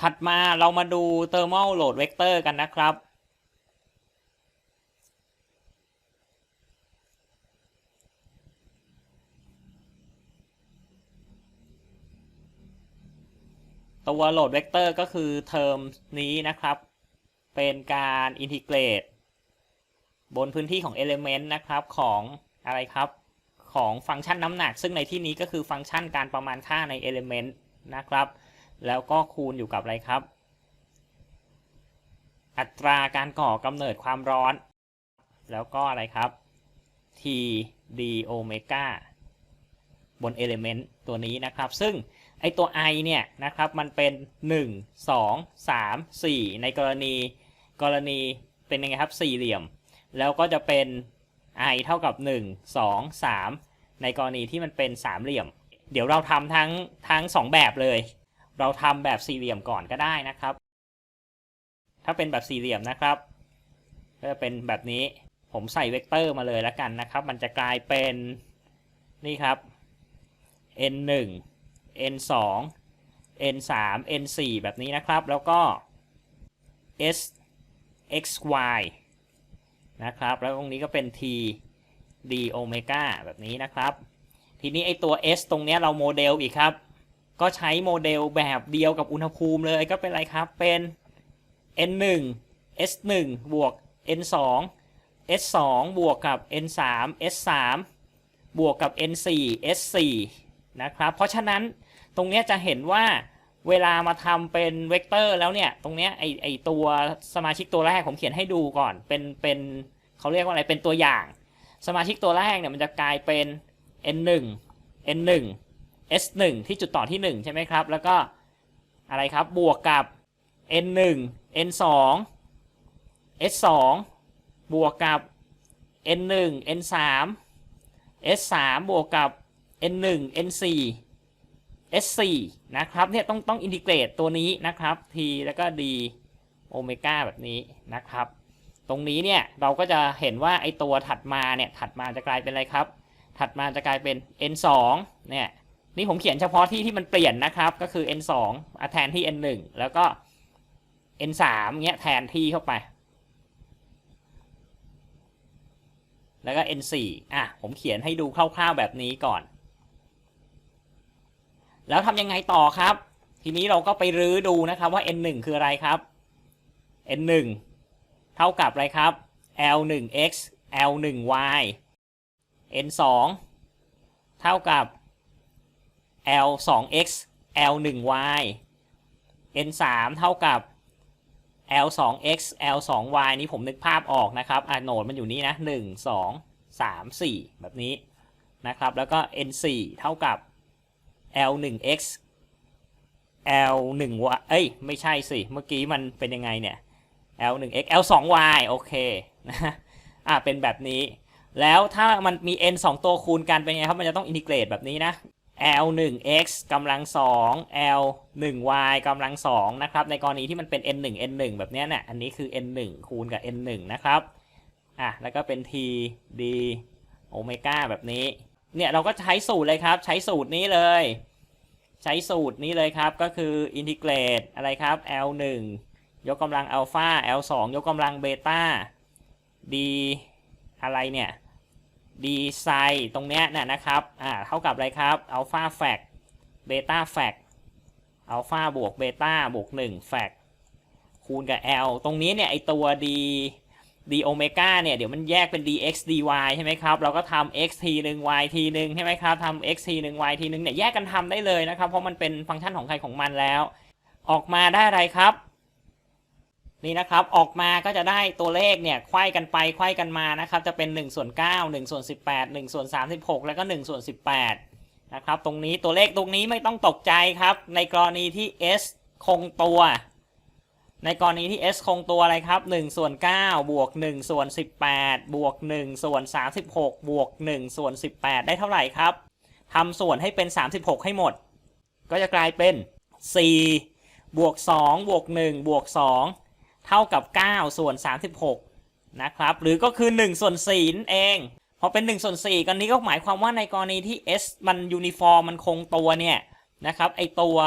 ถัดมาเรามาดู thermal load vector กันนะครับ ตัว load vector ก็คือเทอมนี้นะครับ เป็นการอินทิเกรตบนพื้นที่ของ element นะครับของอะไรครับ ของฟังก์ชันน้ำหนัก ซึ่งในที่นี้ก็คือฟังก์ชันการประมาณค่าใน element นะครับ แล้วก็คูณอยู่กับอะไรครับ อัตราการก่อกำเนิดความร้อน แล้วก็อะไรครับ t d โอเมก้าบน element ตัวนี้นะครับ ซึ่งไอตัว i เนี่ยนะครับ มันเป็น 1 2 3 4 ในกรณีกรณีเป็นยังไงครับสี่เหลี่ยม แล้วก็จะเป็น i เท่ากับ 1 2 3 ในกรณีที่มันเป็นสามเหลี่ยม เดี๋ยวเราทำทั้งทั้งสองแบบเลย เราทำแบบสี่เหลี่ยมก่อนก็ได้นะครับ ถ้าเป็นแบบสี่เหลี่ยมนะครับก็จะเป็นแบบนี้ผมใส่เวกเตอร์มาเลยแล้วกันนะครับ มันจะกลายเป็นนี่ครับ n 1 n 2 n 3 n 4แบบนี้นะครับ แล้วก็ s x y นะครับ แล้วตรงนี้ก็เป็น t d โอเมก้าแบบนี้นะครับ ทีนี้ไอตัว s ตรงเนี้ยเราโมเดลอีกครับ ก็ใช้โมเดลแบบเดียวกับอุณหภูมิเลยก็เป็นอะไรครับ เป็น n 1 s 1บวก n 2 s 2บวกกับ n 3 s 3บวกกับ n 4 s 4นะครับ เพราะฉะนั้นตรงนี้จะเห็นว่าเวลามาทำเป็นเวกเตอร์แล้วเนี่ย ตรงนี้ไอไอตัวสมาชิกตัวแรกผมเขียนให้ดูก่อน เป็นเป็นเขาเรียกว่าอะไรเป็นตัวอย่าง สมาชิกตัวแรกเนี่ยมันจะกลายเป็น n 1 n 1 s 1 ที่จุดต่อที่ 1 ใช่ไหมครับ แล้วก็อะไรครับ บวกกับ n 1 n 2 s 2 บวกกับ n 1 n 3 s 3 บวกกับ n 1 n 4 s 4 นะครับ เนี่ยต้องต้องอินทิเกรตตัวนี้นะครับ t แล้วก็ d โอเมก้าแบบนี้นะครับ ตรงนี้เนี่ยเราก็จะเห็นว่าไอตัวถัดมาเนี่ยถัดมาจะกลายเป็นอะไรครับ ถัดมาจะกลายเป็น n 2 เนี่ย นี่ผมเขียนเฉพาะที่ที่มันเปลี่ยนนะครับ ก็คือ n 2อะแทนที่ n 1แล้วก็ n 3เงี้ยแทนที่เข้าไป แล้วก็ n 4อะ ผมเขียนให้ดูคร่าวๆแบบนี้ก่อน แล้วทำยังไงต่อครับ ทีนี้เราก็ไปรื้อดูนะครับว่า n 1คืออะไรครับ n 1เท่ากับอะไรครับ l 1 x l 1 y n 2เท่ากับ l 2 x l 1 y n 3เท่ากับ l 2 x l 2 y นี้ผมนึกภาพออกนะครับอะโนดมันอยู่นี่นะ 1 2 3 4 แบบนี้นะครับ แล้วก็ n 4เท่ากับ l 1 x l 1 y เอ้ย ไม่ใช่สิ เมื่อกี้มันเป็นยังไงเนี่ย l 1 x l 2 y โอเคนะอะเป็นแบบนี้ แล้วถ้ามันมี n 2 ตัวคูณกันเป็นไงครับ มันจะต้องอินทิเกรตแบบนี้นะ l 1 x กำลัง2 l 1 y กำลัง2นะครับ ในกรณีที่มันเป็น n 1 n 1แบบนี้เนี่ยอันนี้คือ n 1คูณกับ n 1นะครับ อะ แล้วก็เป็น t d โอเมก้าแบบนี้ เนี่ยเราก็ใช้สูตรเลยครับ ใช้สูตรนี้เลย ใช้สูตรนี้เลยครับ ก็คืออินทิเกรตอะไรครับ l 1ยกกำลังอัลฟา l 2ยกกำลังเบต้า d อะไรเนี่ย d ไซน์ตรงเนี้ยน่ะนะครับอ่าเท่ากับอะไรครับอัลฟาแฟกเบต้าแฟกอัลฟาบวกเบต้าบวก1แฟกคูณกับ l ตรงนี้เนี่ยไอตัว d d โอเมก้าเนี่ยเดี๋ยวมันแยกเป็น dx dy ใช่ไหมครับ เราก็ทำ x ทีหนึ่ง y ทีหนึ่งใช่ไหมครับทำ x ทีหนึ่ง y ทีหนึ่งเนี่ยแยกกันทำได้เลยนะครับ เพราะมันเป็นฟังก์ชันของใครของมันแล้ว ออกมาได้อะไรครับ นี่นะครับออกมาก็จะได้ตัวเลขเนี่ยไขว้กันไปไขว้กันมานะครับจะเป็น1ส่วน9 1ส่วน18 1ส่วน36 แล้วก็1ส่วน18นะครับตรงนี้ตัวเลขตรงนี้ไม่ต้องตกใจครับ ในกรณีที่ s คงตัว ในกรณีที่ s คงตัวอะไรครับ1ส่วน9บวก1ส่วน18 บวก1ส่วน36 บวก1ส่วน18 ได้เท่าไหร่ครับทำส่วนให้เป็น 36 ให้หมด ก็จะกลายเป็น 4 บวก 2 บวก 1 บวก 2 เท่ากับ 9 ส่วน 36 นะครับ หรือก็คือ 1 ส่วน4นั่นเอง พอเป็น 1 ส่วน4กันนี้ก็หมายความว่าในกรณีที่ s มันยูนิฟอร์มมันคงตัวเนี่ยนะครับไอตัว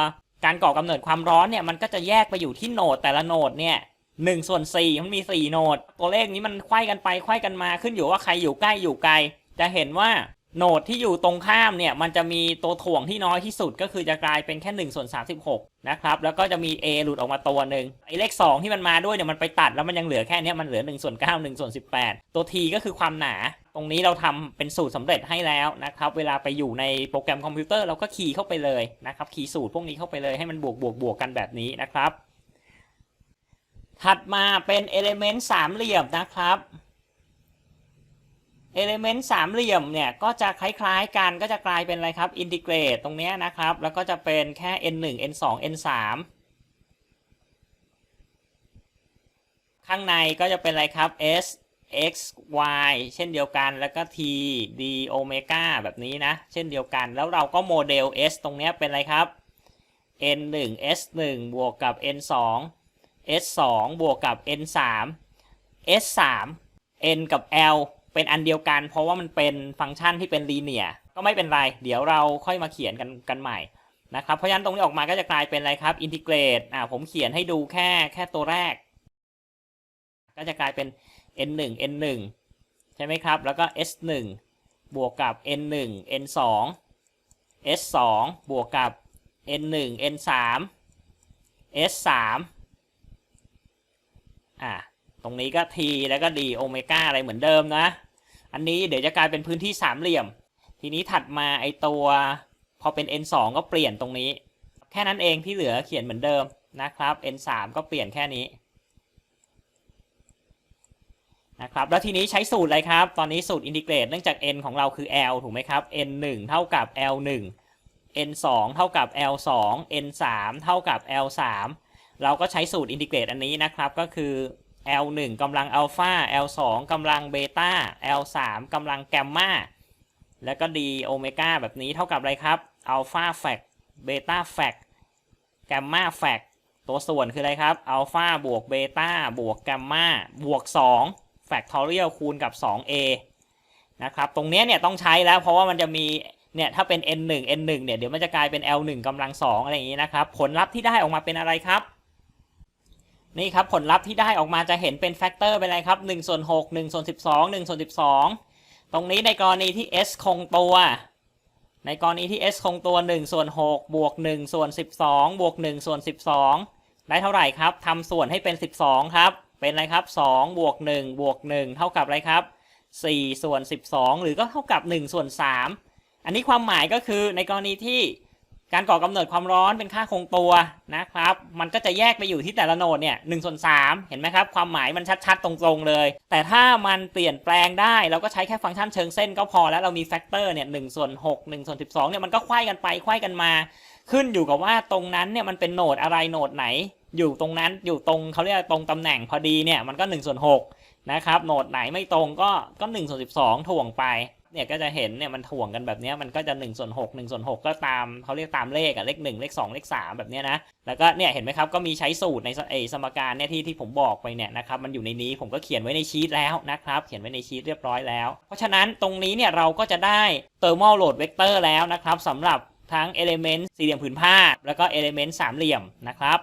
การก่อกำเนิดความร้อนเนี่ยมันก็จะแยกไปอยู่ที่โหนดแต่ละโหนดเนี่ยหนึ่งส่วนสี่มันมีสี่โหนด ตัวเลขนี้มันไขว้กันไปไขว้กันมาขึ้นอยู่ว่าใครอยู่ใกล้อยู่ไกล จะเห็นว่า โหนดที่อยู่ตรงข้ามเนี่ยมันจะมีตัวถ่วงที่น้อยที่สุดก็คือจะกลายเป็นแค่1ส่วน36นะครับแล้วก็จะมี A หลุดออกมาตัวหนึ่งไอ้เลข 2 ที่มันมาด้วยเนี่ยมันไปตัดแล้วมันยังเหลือแค่เนี้ยมันเหลือ1ส่วน9 1ส่วน18 ตัว T ก็คือความหนา ตรงนี้เราทำเป็นสูตรสำเร็จให้แล้วนะครับเวลาไปอยู่ในโปรแกรมคอมพิวเตอร์เราก็คีย์เข้าไปเลยนะครับคีย์สูตรพวกนี้เข้าไปเลยให้มันบวกบวกบวกกันแบบนี้นะครับ ถัดมาเป็นเอลิเมนต์สามเหลี่ยมนะครับ เอลิเมนต์สามเหลี่ยมเนี่ยก็จะคล้ายๆกันก็จะกลายเป็นอะไรครับอินทิเกรตตรงเนี้ยนะครับ แล้วก็จะเป็นแค่ n 1 n 2 n 3ข้างในก็จะเป็นอะไรครับ s x y เช่นเดียวกันแล้วก็ t d โอเมก้าแบบนี้นะ เช่นเดียวกันแล้วเราก็โมเดล s ตรงเนี้ยเป็นอะไรครับ n 1 s 1บวกกับ n 2 s 2บวกกับ n 3 s 3 n กับ l เป็นอันเดียวกัน เพราะว่ามันเป็นฟังก์ชันที่เป็นลีเนียก็ไม่เป็นไร เดี๋ยวเราค่อยมาเขียนกันกันใหม่นะครับ เพราะฉะนั้นตรงนี้ออกมาก็จะกลายเป็นอะไรครับอินทิเกรตอ่าผมเขียนให้ดูแค่แค่ตัวแรก ก็จะกลายเป็น n 1 n 1ใช่ไหมครับ แล้วก็ s 1บวกกับ n 1 n 2 s 2บวกกับ n 1 n 3 s 3อ่า ตรงนี้ก็ t แล้วก็ d โอเมก้าอะไรเหมือนเดิมนะ อันนี้เดี๋ยวจะกลายเป็นพื้นที่สามเหลี่ยม ทีนี้ถัดมาไอตัว พอเป็น n 2ก็เปลี่ยนตรงนี้ แค่นั้นเองที่เหลือเขียนเหมือนเดิมนะครับ n 3ก็เปลี่ยนแค่นี้นะครับแล้วทีนี้ใช้สูตรอะไรครับ ตอนนี้สูตรอินทิเกรตเนื่องจาก n ของเราคือ l ถูกไหมครับ n 1เท่ากับ l 1 n 2เท่ากับ l 2 n 3เท่ากับ l 3เราก็ใช้สูตรอินทิเกรตอันนี้นะครับก็คือ L 1 กำลังอัลฟา L 2 กำลังเบต้า L 3 กำลังแกมมาแล้วก็ D โอเมก้าแบบนี้เท่ากับอะไรครับอัลฟาแฟกเบต้าแฟกแกมมาแฟกตัวส่วนคืออะไรครับอัลฟาบวกเบต้าบวกแกมมาบวก2แฟกทอเรียลคูณกับ 2a นะครับ ตรงนี้เนี่ยต้องใช้แล้วเพราะว่ามันจะมีเนี่ยถ้าเป็น n 1 n 1 เนี่ยเดี๋ยวมันจะกลายเป็น l 1 กำลัง2อะไรอย่างนี้นะครับ ผลลัพธ์ที่ได้ออกมาเป็นอะไรครับ นี่ครับผลลัพธ์ที่ได้ออกมาจะเห็นเป็นแฟกเตอร์เป็นอะไรครับ1ส่วน6 1ส่วน12 1ส่วน12 ตรงนี้ในกรณีที่ s คงตัว ในกรณีที่ s คงตัว1ส่วน6บวก1ส่วน12 บวก1ส่วน12 ได้เท่าไหร่ครับทำส่วนให้เป็น 12 ครับ เป็นอะไรครับ2บวก1บวก1เท่ากับอะไรครับ4ส่วน12 หรือก็เท่ากับ1ส่วน3อันนี้ความหมายก็คือในกรณีที่ การก่อกำเนิดความร้อนเป็นค่าคงตัวนะครับ มันก็จะแยกไปอยู่ที่แต่ละโหนดเนี่ยหส่วนสเห็นไหมครับ ความหมายมันชัดๆ ตรงๆเลย แต่ถ้ามันเปลี่ยนแปลงได้ เราก็ใช้แค่ฟังก์ชันเชิงเส้นก็พอแล้วเรามีแฟกเตอร์เนี่ยหส่วนหกหส่วนสิบสองเนี่ยมันก็ควายกันไปควายกันมา ขึ้นอยู่กับว่าตรงนั้นเนี่ยมันเป็นโหนดอะไรโหนดไหน อยู่ตรงนั้นอยู่ตรงเขาเรียกตรงตำแหน่งพอดีเนี่ยมันก็1ส่วน6นะครับโหนดไหนไม่ตรงก็ก็1ส่วน12 ถ่วงไป เนี่ยก็จะเห็นเนี่ยมันถ่วงกันแบบนี้มันก็จะ1ส่วน6 1ส่วน6ก็ตามเขาเรียกตามเลขอะเลข 1 เลข 2 เลข 3 แบบนี้นะ แล้วก็เนี่ยเห็นไหมครับก็มีใช้สูตรในไอสมการเนี่ยที่ที่ผมบอกไปเนี่ยนะครับมันอยู่ในนี้ผมก็เขียนไว้ในชีตแล้วนะครับ เขียนไว้ในชีตเรียบร้อยแล้ว เพราะฉะนั้นตรงนี้เนี่ยเราก็จะได้ thermal load vector แล้วนะครับสำหรับทั้ง element สี่เหลี่ยมผืนผ้า แล้วก็ element สามเหลี่ยมนะครับ